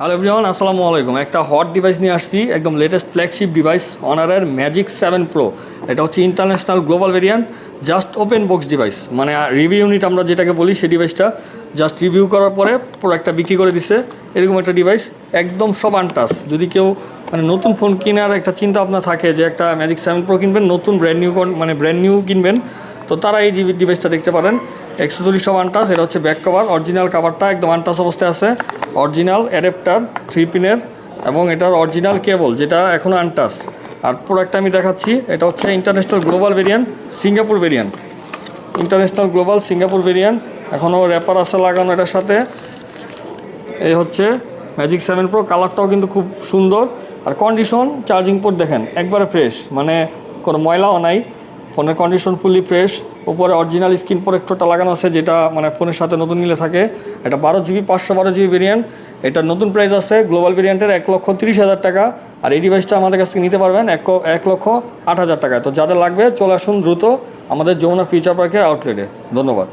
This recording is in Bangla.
হ্যালো এভরিওয়ান আসসালামু আলাইকুম একটা হট ডিভাইস নিয়ে আসছি, একদম লেটেস্ট ফ্ল্যাগশিপ ডিভাইস অনারের ম্যাজিক সেভেন প্রো এটা হচ্ছে international global variant just open box device মানে রিভিউ ইউনিট আমরা যেটাকে বলি, সেই ডিভাইসটা জাস্ট রিভিউ করার পরে প্রোডাক্টটা বিক্রি করে দিছে। এরকম একটা ডিভাইস একদম সব আনটাস যদি কেউ মানে নতুন ফোন কেনার একটা চিন্তা ভাবনা থাকে যে একটা ম্যাজিক সেভেন প্রো কিনবেন, নতুন ব্র্যান্ড নিউ মানে ব্র্যান্ড নিউ কিনবেন, তো তারা এই ডিভাইসটা দেখতে পারেন। এক্সেসরি সব আনটাস এটা হচ্ছে ব্যাক কভার অরিজিনাল কাভারটা একদম আনটাস অবস্থায় আছে। অরিজিনাল অ্যাডাপ্টার থ্রি পিনের এবং এটার অরিজিনাল কেবল যেটা এখনও আনটাস আর প্রোডাক্টটা আমি দেখাচ্ছি, এটা হচ্ছে international global variant Singapore variant international global Singapore variant এখনও র্যাপার আছে লাগানো এটার সাথে। এই হচ্ছে ম্যাজিক সেভেন প্রো কালারটাও কিন্তু খুব সুন্দর। আর কন্ডিশন চার্জিং পোর্ট দেখেন, একবারে ফ্রেশ মানে কোনো ময়লাও নাই। ফোনের কন্ডিশন ফুললি ফ্রেশ উপরে অরিজিনাল স্ক্রিন প্রোটেক্টরটা লাগানো আছে, যেটা মানে ফোনের সাথে নতুন নিলে থাকে। এটা বারো জিবি পাঁচশো বারো জিবি ভেরিয়েন্ট এটার নতুন প্রাইস আছে গ্লোবাল ভেরিয়েন্টের এক লক্ষ তিরিশ হাজার টাকা। আর এই ডিভাইসটা আমাদের কাছ থেকে নিতে পারবেন এক এক লক্ষ আট হাজার টাকা তো যাদের লাগবে, চলে আসুন দ্রুত আমাদের যমুনা ফিউচার পার্কের আউটলেটে ধন্যবাদ।